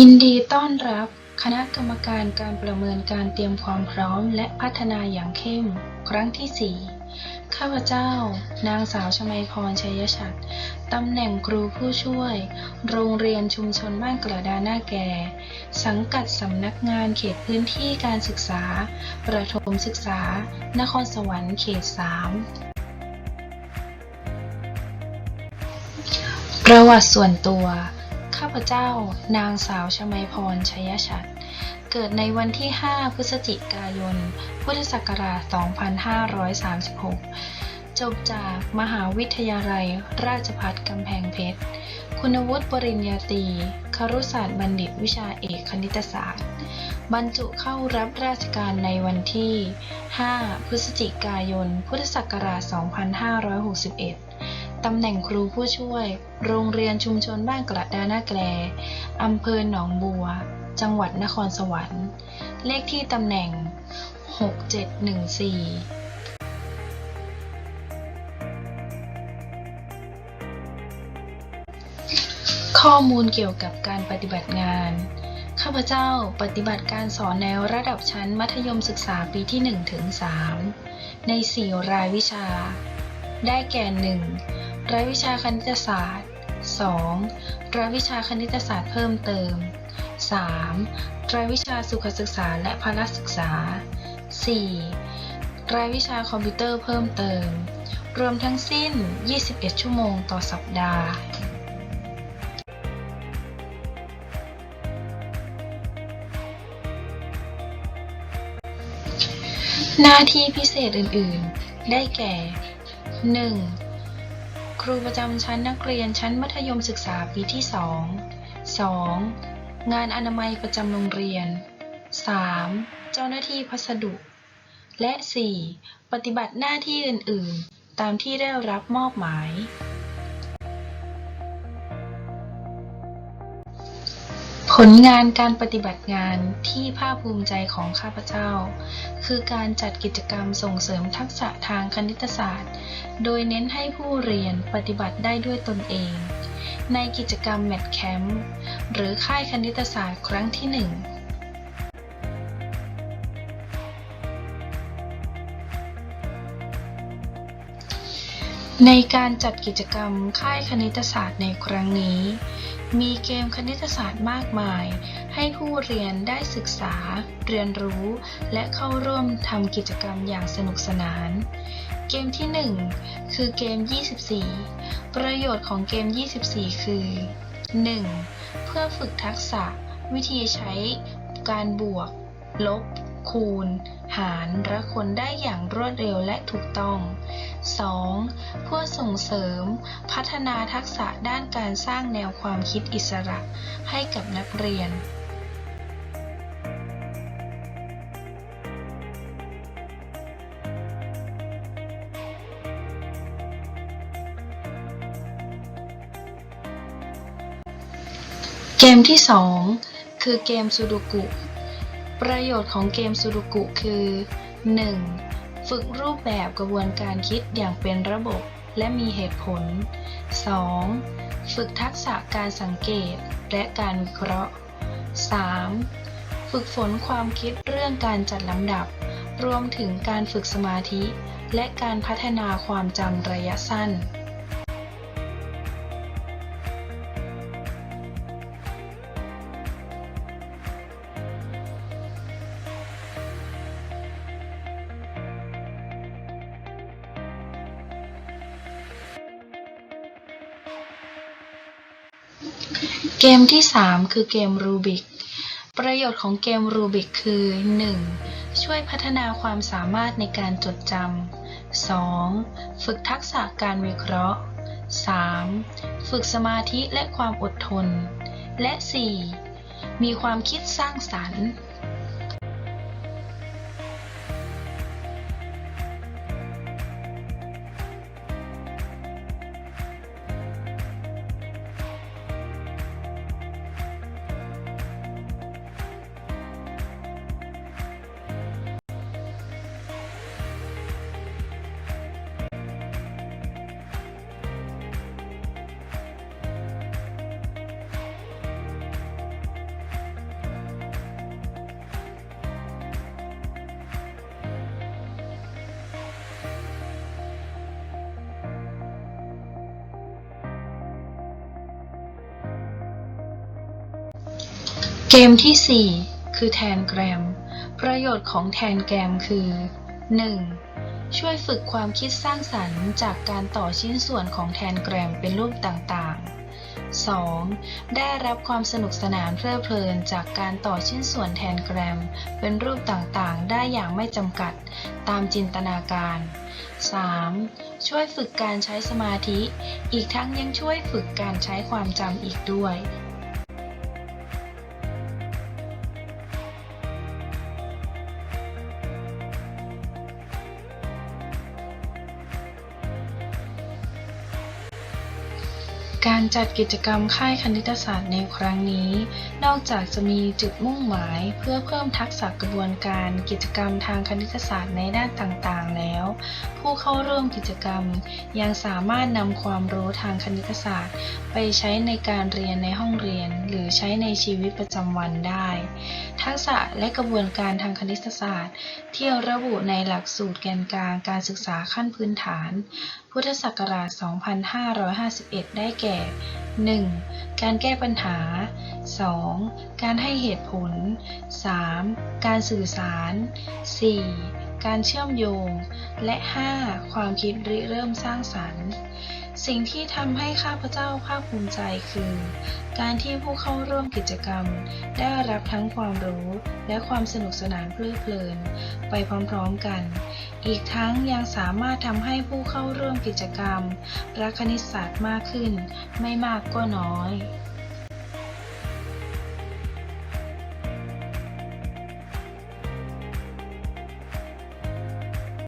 ยินดีต้อนรับคณะกรรมการการประเมินการเตรียมความพร้อม และพัฒนาอย่างเข้ม ครั้งที่ 4 ข้าพเจ้า นางสาวชมัยพรชัยชัดตำแหน่งครูผู้ช่วย โรงเรียนชุมชนบ้านกระดาหน้าแก่ สังกัดสำนักงานเขตพื้นที่การศึกษา ประถมศึกษา นครสวรรค์เขต 3 ประวัติส่วนตัว ข้าพเจ้า นางสาวชมัยพร ชัยชัด เกิดในวันที่ 5 พฤศจิกายน พุทธศักราช 2536 จบจากมหาวิทยาลัยราชภัฏกำแพงเพชร คุณวุฒิปริญญาตรีครุศาสตร์บัณฑิตวิชาเอกคณิตศาสตร์ บรรจุเข้ารับราชการในวันที่ 5 พฤศจิกายน พุทธศักราช 2561 ตำแหน่งครูผู้ช่วย โรงเรียนชุมชนบ้านกระดานาแกลอำเภอหนองบัว จังหวัดนครสวรรค์ เลขที่ตำแหน่ง 6714ข้อมูลเกี่ยวกับการปฏิบัติงาน ข้าพเจ้าปฏิบัติการสอนในวระดับชั้นมัธยมศึกษาปีที่1ถึง3ใน 4 รายวิชา ได้แก่ 1. รายวิชาคณิตศาสตร์ 2. รายวิชาคณิตศาสตร์เพิ่มเติม 3. รายวิชาสุขศึกษาและพละศึกษา 4. รายวิชาคอมพิวเตอร์เพิ่มเติม รวมทั้งสิ้น 21 ชั่วโมงต่อสัปดาห์หน้าที่พิเศษอื่น ๆ ได้แก่ 1. ครูประจำชั้นนักเรียนชั้นมัธยมศึกษาปีที่ 2 2. งานอนามัยประจำโรงเรียน 3. เจ้าหน้าที่พัสดุ และ 4. ปฏิบัติหน้าที่อื่น ๆ ตามที่ได้รับมอบหมาย ผลงานการปฏิบัติงานที่ภาคภูมิใจของข้าพเจ้า คือการจัดกิจกรรมส่งเสริมทักษะทางคณิตศาสตร์ โดยเน้นให้ผู้เรียนปฏิบัติได้ด้วยตนเอง ในกิจกรรมแมทแคมป์หรือค่ายคณิตศาสตร์ครั้งที่1 ในการจัดกิจกรรมค่ายคณิตศาสตร์ในครั้งนี้ มีเกมคณิตศาสตร์มากมาย ให้ผู้เรียนได้ศึกษา เรียนรู้ และเข้าร่วมทำกิจกรรมอย่างสนุกสนาน เกมที่ 1 คือเกม 24 ประโยชน์ของเกม 24 คือ 1. เพื่อฝึกทักษะ วิธีใช้ การบวก ลบ คูณ หารและคนได้อย่างรวดเร็วและถูกต้อง 2. เพื่อส่งเสริม พัฒนาทักษะด้านการสร้างแนวความคิดอิสระให้กับนักเรียนเกมที่ 2 คือเกมซูดูกุ ประโยชน์ของเกมซูดูกุคือ 1. ฝึกรูปแบบกระบวนการคิดอย่างเป็นระบบและมีเหตุผล 2. ฝึกทักษะการสังเกตและการวิเคราะห์ 3. ฝึกฝนความคิดเรื่องการจัดลำดับ รวมถึงการฝึกสมาธิ และการพัฒนาความจำระยะสั้น เกมที่ 3 คือเกมรูบิก ประโยชน์ของเกมรูบิกคือ 1. ช่วยพัฒนาความสามารถในการจดจำ 2. ฝึกทักษะการวิเคราะห์ 3. ฝึกสมาธิและความอดทน และ 4. มีความคิดสร้างสรรค์ เกมที่ 4 คือแทนแกรม ประโยชน์ของแทนแกรมคือ 1. ช่วยฝึกความคิดสร้างสรรค์จากการต่อชิ้นส่วนของแทนแกรมเป็นรูปต่างๆ 2. ได้รับความสนุกสนานเพลิดเพลินจากการต่อชิ้นส่วนแทนแกรม เป็นรูปต่างๆ ได้อย่างไม่จำกัดตามจินตนาการ 3. ช่วยฝึกการใช้สมาธิ อีกทั้งยังช่วยฝึกการใช้ความจำอีกด้วย การจัดกิจกรรมค่ายคณิตศาสตร์ในครั้งนี้ นอกจากจะมีจุดมุ่งหมายเพื่อเพิ่มทักษะกระบวนการกิจกรรมทางคณิตศาสตร์ในด้านต่างๆ แล้ว ผู้เข้าร่วมกิจกรรมยังสามารถนำความรู้ทางคณิตศาสตร์ ไปใช้ในการเรียนในห้องเรียน หรือใช้ในชีวิตประจำวันได้ ทักษะและกระบวนการทางคณิตศาสตร์ ที่ระบุในหลักสูตรแกนกลางการศึกษาขั้นพื้นฐาน พุทธศักราช 2551 ได้แก่ 1. การแก้ปัญหา 2. การให้เหตุผล 3. การสื่อสาร 4. การเชื่อมโยง และ 5. ความคิดริเริ่มสร้างสรรค์ สิ่งที่ทำให้ข้าพเจ้าภาคภูมิใจคือ การที่ผู้เข้าร่วมกิจกรรม ได้รับทั้งความรู้และความสนุกสนานเพลิดเพลิน ไปพร้อมๆกัน อีกทั้งยังสามารถทำให้ผู้เข้าร่วมกิจกรรม รักคณิตศาสตร์มากขึ้น ไม่มากก็น้อย